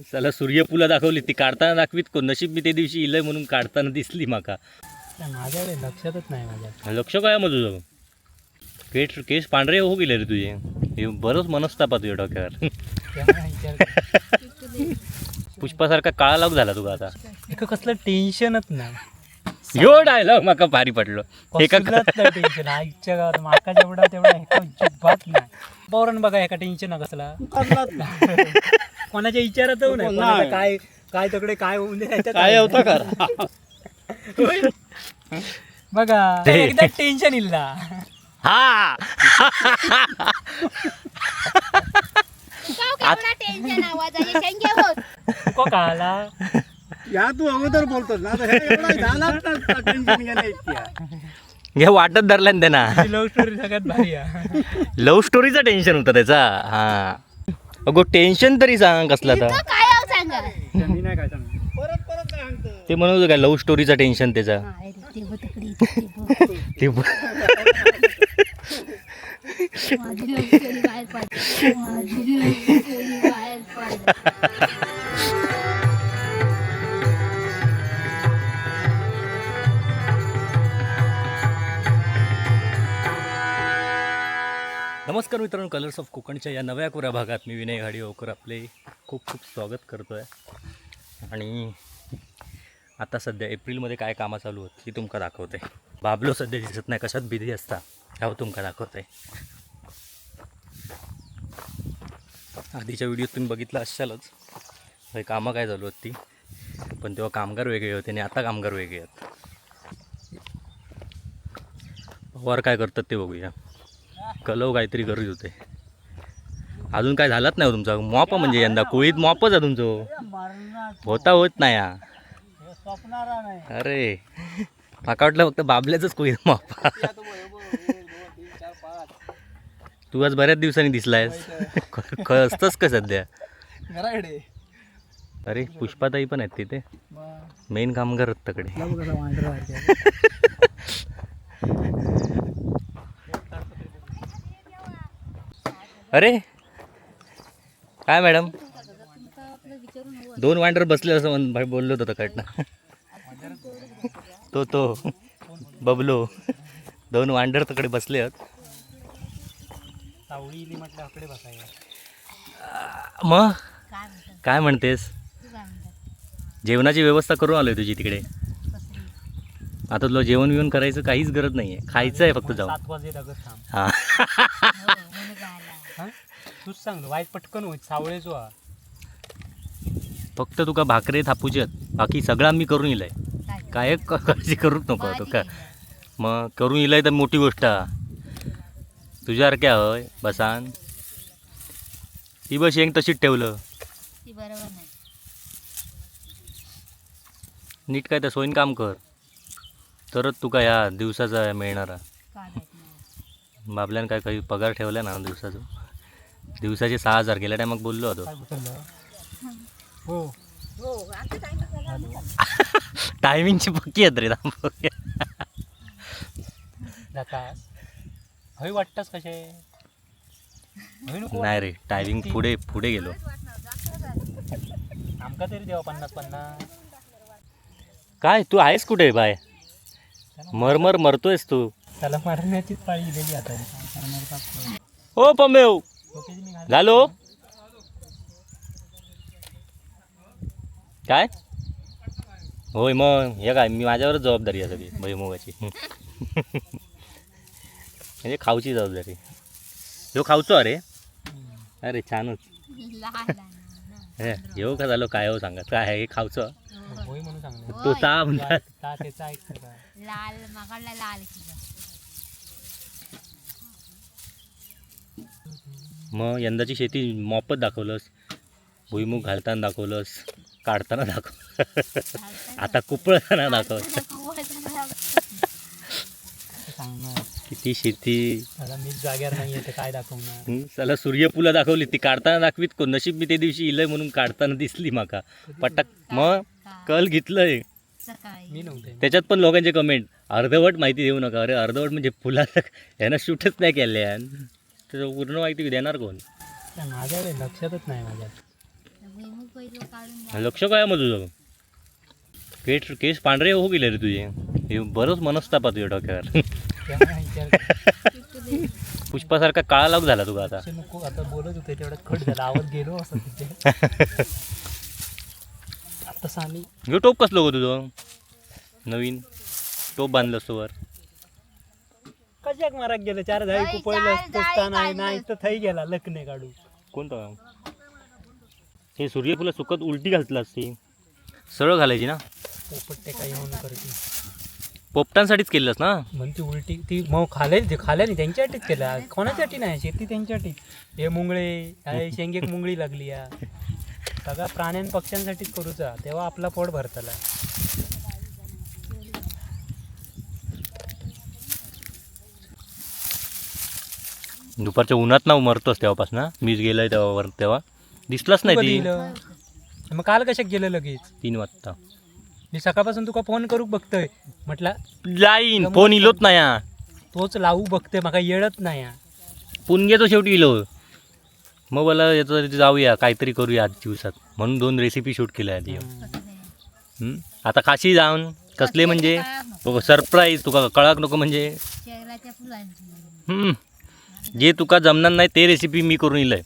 चला सूर्यफुला दाखवली ती काढताना दाखवीत कोण? नशीब मी ते दिवशी इलय म्हणून काढताना दिसली माका. माझ्याकडे लक्षातच नाही माझ्या. लक्ष काय मग तुझं केस केस पांढरे हो गेले रे तुझे. हे बरंच मनस्तापा तुझ्या डोक्यावर. पुष्पासारखा काळा लाग झाला तुझा आता. कसलं टेन्शनच नाही. यो डायलॉग माका भारी पडलो. एका टेन्शन आईच्या गावात माका जेवढा तेवढा एका अजिबात नाही. पौरण बघा एका टेन्शन कसला कोणाच्या विचारात नाही. काय काय तकडे काय होऊन दे काय. होता होय. बघा ते- एकदा टेन्शन इल्ला हा. टेन्शन आवाजाचे शेंगे होत. को काला या तू अगोदर बोलतोस ना तर हे एवढा टेन्शन हे वाटत धरल्या ना. त्यांना लव्ह स्टोरी सगळ्यात भारी आहे. लव्ह स्टोरीचं टेन्शन होतं त्याचा. हा. अगो टेन्शन तरी सांग कसला तर. काय आव सांगा? मी नाही काय सांगतो परत परत काय सांगतो ते म्हणत होतं काय लव्ह स्टोरीचं टेन्शन त्याचा. तकडी ते ब- माझी बाहेर पडते. माझी love story बाहेर पडते. नमस्कार मित्रांनो कलर्स ऑफ कोकणच्या या नव्या कोऱ्या भागात मी विनय घाडीवकर आपले खूप खूप स्वागत करतो आहे आणि आता सध्या एप्रिलमध्ये काय कामं चालू होत ही तुमका दाखवते. बाबलो सध्या दिसत नाही कशात बिझी असता ह्या तुमका दाखवते. आधीच्या व्हिडिओत तुम्ही बघितलं असालच हे कामं काय चालू होती पण तेव्हा कामगार वेगळे होते आणि आता कामगार वेगळे आहेत. पवार काय करतात ते बघूया. कलव काहीतरी करीत होते. अजून काय झालंच नाही हो तुमचा. मॉप म्हणजे यंदा कोळीत मॉपच आहे तुमचं. होता होत नाही हा. अरे. माका वाटलं फक्त बाबल्याच कोळीत मॉप. तू आज बऱ्याच दिवसांनी दिसलायस. असतंच का सध्या? अरे पुष्पाताई पण आहेत तिथे. मेन कामगार तकडे कसं वांडर अरे काय मॅडम? दोन वांडर बसले असं म्हण भाई बोललो होतो कडनं तो तो. बबलो. दोन वांडर तकडे बसले आहेत. मग? काय म्हणतेस? जेवणाची व्यवस्था करून आलोय तुझी तिकडे. आता तुला जेवण बिवण करायचं काहीच गरज नाही आहे खायचं आहे फक्त जाऊन हां हो म्हणून राहिला हा तूच सांग वाईट पटकन होत सावळेचो हा. फक्त तुका भाकरे थापूचे आहेत. बाकी सगळं आम्ही करून येईल काय? क- काळजी करूच नको तो बारी का केलं. मग करून येईल तर मोठी गोष्ट हा. तुझ्यासारख्या हय बसान. ती बस येंग तशीच ठेवलं. ती बरोबर नाही. नीट काय तर सोयीन काम कर. तरच तुका ह्या दिवसाचा मिळणारा. काय माहीत नाही. बाबल्यानं काय काही पगार ठेवला ना दिवसाचं? दिवसाचे सहा हजार गेल्या टायमाक बोललो होतो. उचललं हो. टायमिंगची पक्की आहेत रे थांब. जातास हय वाटतास कसे? नाही रे टायमिंग पुढे पुढे गेलो. आमका तरी देवा पन्नास पन्नास. काय तू आहेस कुठे बाय? मरमर मरतोयस तू. त्याला मारण्याचीच पाळी दिलेली आता. डोक्याची हो पमेव. झालो काय? होय मग हे काय मी माझ्यावरच जबाबदारी आहे सगळी भैमुगाची म्हणजे खाऊची जबाबदारी. ह्यो खाऊचो अरे. अरे छानच. हे ह्यो का झालो काय हो सांगा काय आहे हे खाऊचं? होय म्हणून सांगलं तो ता म्हणतात. लाल लाल मग यंदाची शेती मोफत दाखवलंस भुईमुग घालताना दाखवलंस काढताना दाखव आता कुपळताना दाखव किती शेती. मीच जाग्यावर नाही तर काय दाखवणार? हं, चला सूर्यफुला दाखवली ती काढताना दाखवीत कोण? नशीब मी ते दिवशी इलय म्हणून काढताना दिसली माका. पटक मग कल घेतलंय. सकाळी. मी नव्हते. त्याच्यात पण लोकांचे कमेंट अर्धवट माहिती देऊ नका. अरे अर्धवट म्हणजे फुला ह्यानं शूटच नाही केले त्याचं पूर्ण माहिती देणार कोण? माझ्याकडे लक्षातच नाही माझ्या. लक्ष काय मग तुझं केस केस पांढरे हो गेले रे तुझे. हे बरंच मनस्तापा तुझ्या डोक्यावर. पुष्पासारखा काळा लाग झाला तुला आता. आता बोलत होते तेवढ्यात कट झाला आवाज गेलो आता सामी. हे टोप कसलं गो तुझं? नवीन टोप बांधलं असतो वर. कशाक माराक गेलं? चार झाडी नाही, कुपळलं चार असतं नाही. नाही तर थई गेला लखने काढू कोणतं? हे सूर्यफुलं सुकत उलटी घालतलं असते सरळ घालायची ना? पोपट्टे काही होऊन करते पोपटांसाठीच केलंस ना? म्हणून ती उलटी ती मग खाले ते खाल्याने त्यांच्यासाठीच केला. कोणासाठी नाही? शेती त्यांच्यासाठी. हे मुंगळे हे शेंगेक मुंगळी लागली या. सगळा प्राण्यां पक्ष्यांसाठीच करूचा. तेव्हा आपला पोट भरतला. दुपारच्या उन्हात ना मरतोस तेव्हापासून. मीच गेलोय तेव्हा वर तेव्हा. दिसलाच नाही ती? मग काल कशाक गेलं लगेच? तीन वाजता. मी सकाळपासून तुका फोन करूक बघतोय? म्हटलं जाईन फोन इलोच नाही. हा. तोच लावू बघतोय माका येळत नाही हा. पुणगे तो शेवटी इलो. मग मला याचं जाऊया काहीतरी करूया आज दिवसात. म्हणून दोन रेसिपी शूट केल्या आधी. हम्म? आता काशी जाऊन कसले म्हणजे? सरप्राईज तुका कळाक नको म्हणजे. फुलांची. हम्म. जे तुका जमणार नाही ते रेसिपी मी करून ही कर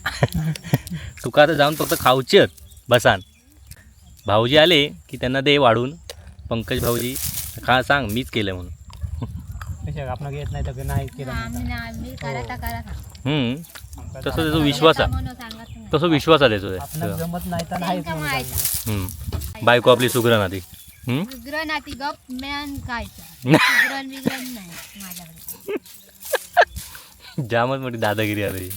तुका आता जाऊन फक्त खाऊचे बसान. भाऊजी आले की त्यांना दे वाढून. पंकज भाऊजी खा सांग मीच केलं म्हणून तसं त्याचा विश्वास आहे. तसं विश्वास आहे त्याचा. बायको आपली सुग्रण आधी हम्म? उग्रन आती गप मॅन नाही माझ्याकडे. जामच मोठी दादागिरी आली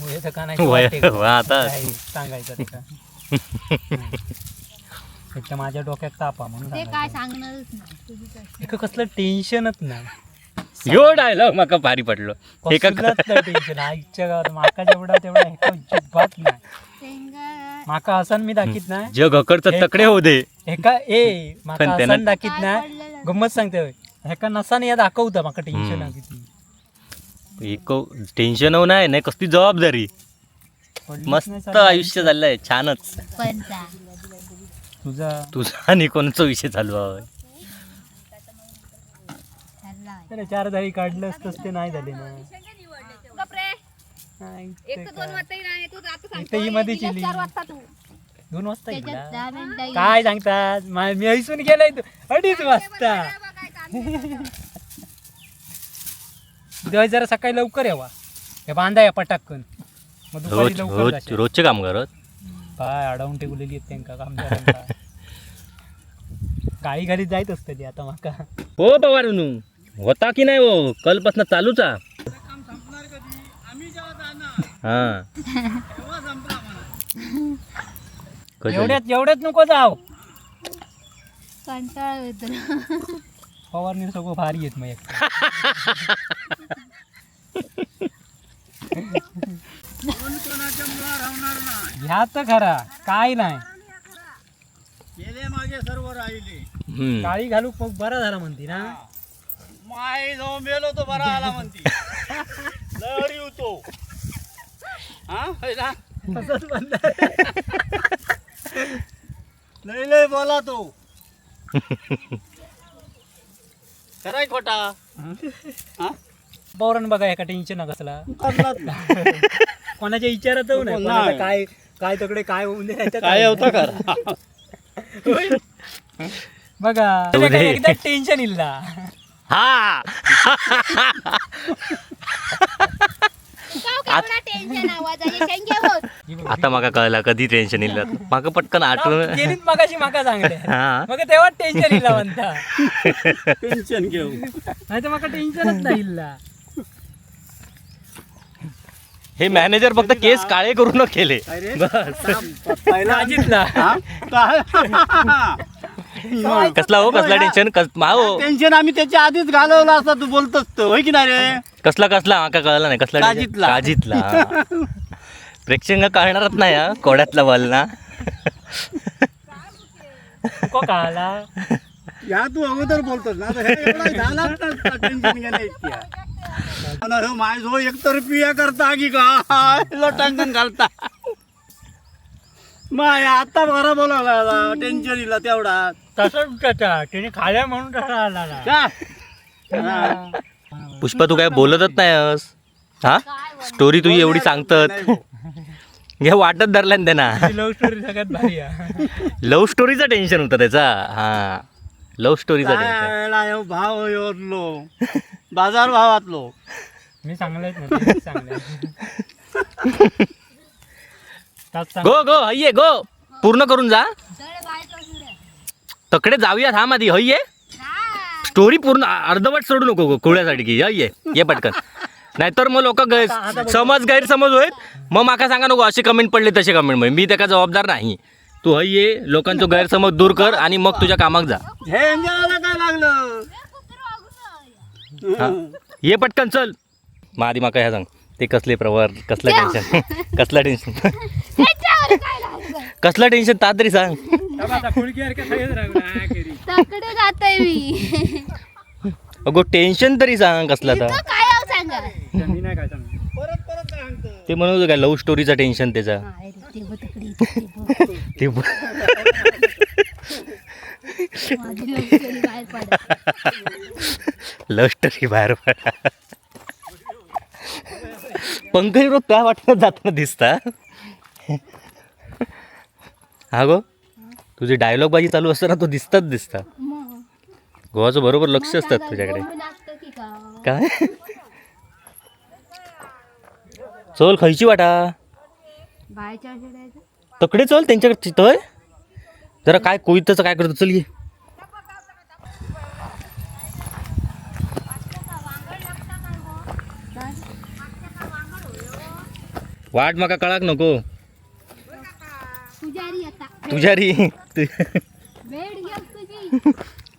मग तर का नाही वय- वाटे. वा आता. काय सांगायचं ते का एक तर माझ्या डोक्यात तापा म्हणून ते काय सांगायचं. सांगणारच नाही तुझी कशी. एक कसलं टेन्शनच नाही यो डायलॉग माका भारी पडलो हे का कसलंच टेन्शन आईच्या गावात माका जेवढा तेवढा एका अजिबात नाही शेंगा माका हसन मी दाखीत नाही जग अकडचं तकडे हो दे एका ए माका पण त्यानं- हसन दाखीत काय नाही पडलेलं? गंमत सांगते होय. एका नसाने या दाखवता माका टेन्शन हम्म. किती एक टेन्शन हो नाही नाही कसली जबाबदारी. मस्त. आयुष्य चाललंय छानच. तुझा. तुझा आणि कोणाचा विषय चालू आहे? चार धाळी काढलं असतंच ते नाही झाले ना. दोन काय. वाजता ही काय सांगतात? मा- मी ऐसून गेलाय तू. अडीच वाजता. उद्या जरा सकाळी लवकर यावा. हे बांधा या पटाकन. मग दुपारी रोज लवकर रोज जाशील. रोजचे काम करत? पाय अडवून टेकलेली आहेत त्यांका कामगारांका काळी घालीत जायत असतं ती आता माका. हो पवारनू. होता की नाही हो? कलपासून चालूच. हा. हा कशाला? एवढ्यात एवढ्यात नको जाव कंटाळा येतो फवारणी सगळं भारी येत मग ह्या तर खरा काय नाही. गेले मागे सर्व राहिले. काळी घालू मग बरा झाला म्हणती ना. माय जो मेलो तो बरा आला म्हणती. लहरी होतो. हा तसंच लय लय बोला तो. खराय खोटा. हा? पौरण बघा एका टेन्शन कसला. कोणाच्या विचारात नाही. नाही. कोणाचं काय काय तकडे काय होऊन दे याचं काय होता खरा? बघा जाऊ. एकदा टेन्शन इल्ला हा. टेन्शन आवाजाचे शेंगे होत आता माका कळला कधी टेन्शन येईल. माका पटकन आठवण गेलीत मगाशी माका सांगले. हा. मग तेव्हा टेन्शन इल्ला म्हणता. टेन्शन घेऊ. नाही तर माका टेन्शनच नाही इल्ला हे मॅनेजर फक्त केस काळे करून केले. अरे बस. पहिला अजितला हा? काय? कसला हो कसला टेन्शन कस मा हो. टेन्शन आम्ही त्याच्या आधीच घालवलं असता तू बोलतोस तो. होय की नाही रे? कसला कसला? माका कळला नाही. कसला? काजीतला. काजीतला. प्रेक्षकांना कळणारच नाही हा. कोड्यातला बल ना. तुका कळाला या तू अगोदर बोलतोस ना आता हे एवढा झालाच ना टेन्शन गेला इतक्या. आणि ह्यो माय जो एकतर पिया करता की काय लोटांकन घालता. माय आता बरा बोलावला टेन्शन इला तेवढा. तसंच त्याचा त्याने खाल्या म्हणून तसा आला ना. का हा. पुष्पा तू काय बोलतच नाही आहेस. हा स्टोरी तुझी एवढी सांगतात. घ्या वाटत धरल्या ना त्यांना ही लव्ह स्टोरी सगळ्यात भारी आहे लव्ह स्टोरीचं टेन्शन होतं त्याचा हा लव्ह स्टोरीचं टेन्शन काय भाव योरलो बाजार भावातलो मी चांगलं सांग. गो गो हय्ये गो पूर्ण करून जा. तकडे जाऊया थांब आधी हय्ये? स्टोरी पूर्ण अर्धवट सोडू नको गो खुळ्यासाठी की. हय्ये ये पटकन. नाहीतर मग लोक समज गैरसमज होईल. मग माका सांगा नको असे कमेंट पडले तसे कमेंटमध्ये मी त्याका जबाबदार नाही. तू हय्ये लोकांचा गैरसमज दूर कर आणि मग तुझ्या कामाक जा. हे अंजनाला काय लागलं? हे. कुत्रं वागून हा. ये पटकन चल. मग आधी माका ह्या सांग. ते कसले प्रवार कसलं टेन्शन कसलं टेन्शन ह्याच्यावर काय लागलं? कसलं टेन्शन ता तरी सांग. तकडे जातोय मी. अगो टेन्शन तरी सांग कसलं तर काय आहो सांगा? ते म्हणत होतं काय लव्ह स्टोरीचं टेन्शन त्याचं. अरे, ते तकडे, माझी बाहेर पड. लव्ह स्टोरी बाहेर पडा. पंकज रोग काय वाटत जाताना दिसता? हा गो? तुझी डायलॉग बाजी चालू असताना तो दिसताच दिसता. मग. गोवाचं बरोबर लक्ष असतात तुझ्याकडे? काय? चल खयची वाटा? तकडे चल त्यांच्याकडे चितय जरा काय कोयतचं काय करतो चल ये. वाट माका कळाक नको. तुझ्या री तु-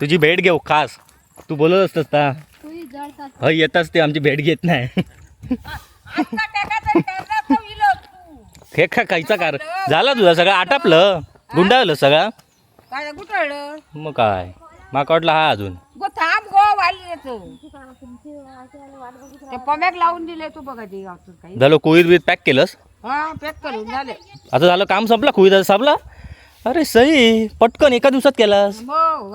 तुझी. भेट घेऊ खास. तू बोलत असतस जळतात. हय येताच ते आमची भेट घेत नाही. हे खा खायचा कार. झाला तुझा सगळं? आटापलं? गुंडावलं सगळा? मग काय? माका वाटलं हा अजून. थांब गो वाली तू. ते पम्याक लावून दिले तू बघा ते झालं कोळीत बीत पॅक केलंस? हा पॅक करून झाले. आता झालं काम संपला? कोळीत संपला? अरे सई पटकन एका दिवसात केलास?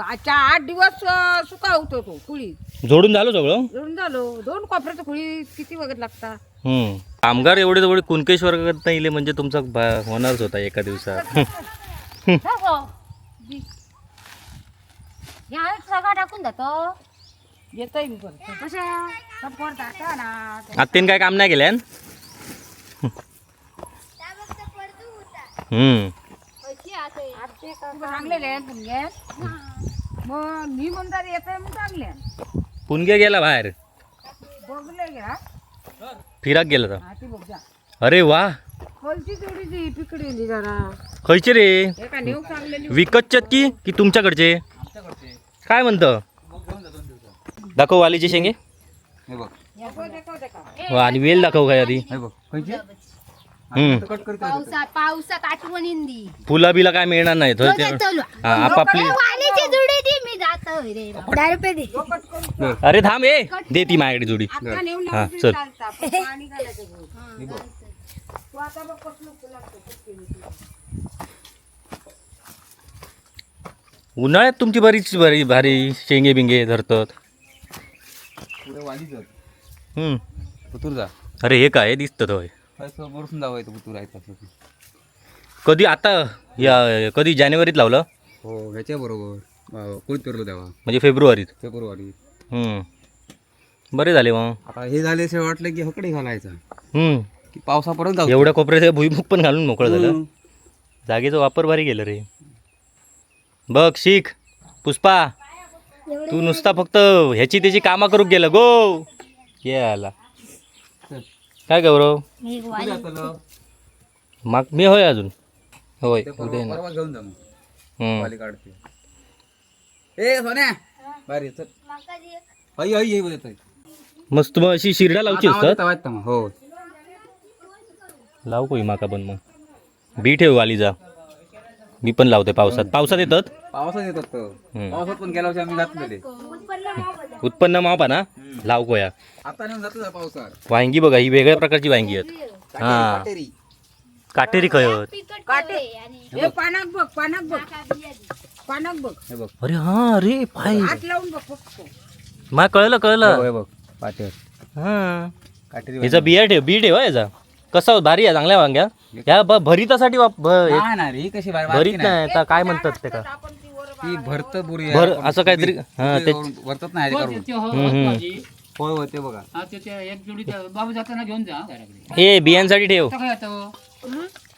आजच्या आठ दिवस अं, सुका होतो तो कुळी जोडून झालं सगळं? जोडून झालो. दोन कोपऱ्याचं कुळी किती वगैरे लागता? हम्म. कामगार एवढे तेवढे कुणकेश्वर नाही इले म्हणजे तुमचा भा- होणारच होता एका दिवसात. ह्या सगळा टाकून जातो येतोय मी परत. कशा? सपोर टाका ना? आत्तेन काय काम नाही केल्यान? हम्म. चांगले पुण्य मग मी म्हणतात येतोय मग चांगले पुणगे गेला बाहेर. बघले फिराक गेला तर हा ती बघ जा. अरे वा. जरा. खयचे रे. एका नेऊ चांगले विकतच्यात की की तुमच्याकडचे? काय म्हणतं? दाखव वालीचे शेंगे. हो, आणि वेल दाखव काय आधी. हम्म. पावसात पावसात फुला बिला काय मिळणार नाही थोडं ते- हा, आपापली वालीची जुडी दी मी जातोय रे बाबा. दहा रुपये दे. अरे थांब ए दे ती माझ्याकडे जोडी. हा चल. तू. उन्हाळ्यात तुमची बरीच बरी भारी शेंगे बिंगे धरतात. हम्म. पुतूर जा. अरे हे काय दिसतं होय काय कधी आता या कधी जानेवारीत लावलं? हो ह्याच्या बरोबर. कोणी पेरलो तेव्हा? म्हणजे फेब्रुवारीत. फेब्रुवारी. हम्म. बरे झाले मग. आता हे झाल्याशिवाय वाटलं की हकडे घालायचा. हम्म. की पावसापर्यंत जाऊ. एवढ्या कोपऱ्यात भुईमुग पण घालून मोकळं झालं. जागेचा वापर भारी गेलं रे. बघ शिक. पुष्पा तू नुसता फक्त ह्याची त्याची कामा करू गेलं गो. ये आला. काय गौरव मी वाली. माग मी होय अजून? होय उद्या येणार. परवा घेऊन जा मग. हम्म. वाली काढते. ए सोन्या! बारी चल. हई हई येत मस्त मग अशी शिरडा लावची असतात? हो. लाव कोई माका पण मग. बी ठेव वाली जा. मी पण लावते पावसात. पावसात येतात? पावसात येतात हम्म. पावसात पण गेल्या वर्षी आम्ही घातलेले. उत्पन्न मापा ना? लाव कोया आता नेऊन जातो पावसात वांगी बघा ही वेगळ्या प्रकारची वांगी आहेत. हा. काटेरी. काटेरी खय होत? पिकट काटे. ठेवले आणि हे पानाक बघ पानाक बघ. नाका बिया दे. पानाक बघ. हे बघ. अरे हा अरे पाय. हात लावून बघ फक्त. मला कळलं हे कळलं. बघ, हे बघ. पाठीवर. हा. काटेरी याचा बिया ठेव बी ठेव हा याचा. कसा भारी आहे चांगल्या वांग्या. या ब- भरितासाठी वाप भ- हे- नाही रे ही कशी भरीत नाही आता काय म्हणतात ते का आपण ती भरत बुरी भर असं काहीतरी हा ते हो, करून. हो-. होय होय ते बघा. हा, हे बियांसाठी ठेव. हो?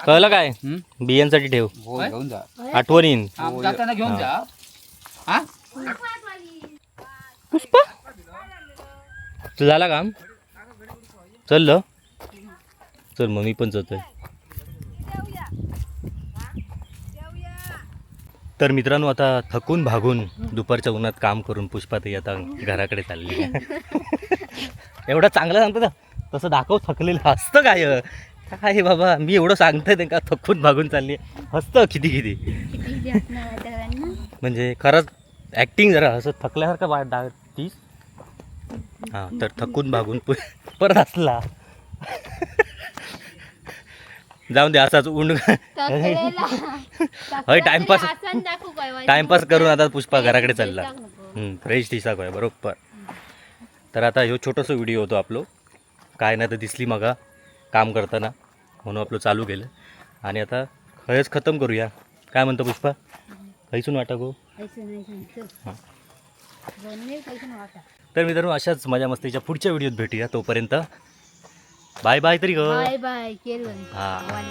कळलं काय? बियांसाठी ठेव. हो? घेऊन जा. आठवण येईन. हा, जाताना घेऊन जा. हा? पुष्पा? झाला काम? चल चल मग मी पण जातोय. तर मित्रांनो आता थकून भागून दुपारच्या उन्हात काम करून पुष्पाताई आता घराकडे चालली आहे. एवढं चांगलं सांगतो ना तसं दाखव थकलेलं. हसतं काय? काय बाबा मी एवढं सांगतोय त्यांना थकून भागून चालली आहे. हसतं किती किती? म्हणजे खरंच ॲक्टिंग जरा असं थकल्यासारखं वाट दा तीस? हां तर थकून भागून परत असला जाऊन दे असाच उंड. होय, टाइमपास. टाइमपास करून आता पुष्पा घराकडे चालला. फ्रेश दिसाक आहे बरोबर. तर आता ह्यो छोटंसं व्हिडिओ होतो आपलो. काय नाही तर दिसली मगा काम करताना. म्हणून आपलं चालू केलं. आणि आता खरंच खतम करूया. काय म्हणतो पुष्पा? खैसून वाटा गो. हां. तर मित्रांनो अशाच मजा मस्तीच्या पुढच्या व्हिडिओत भेटूया तोपर्यंत. बाय बाय तरी ग बाय बाय केलं हा. हा.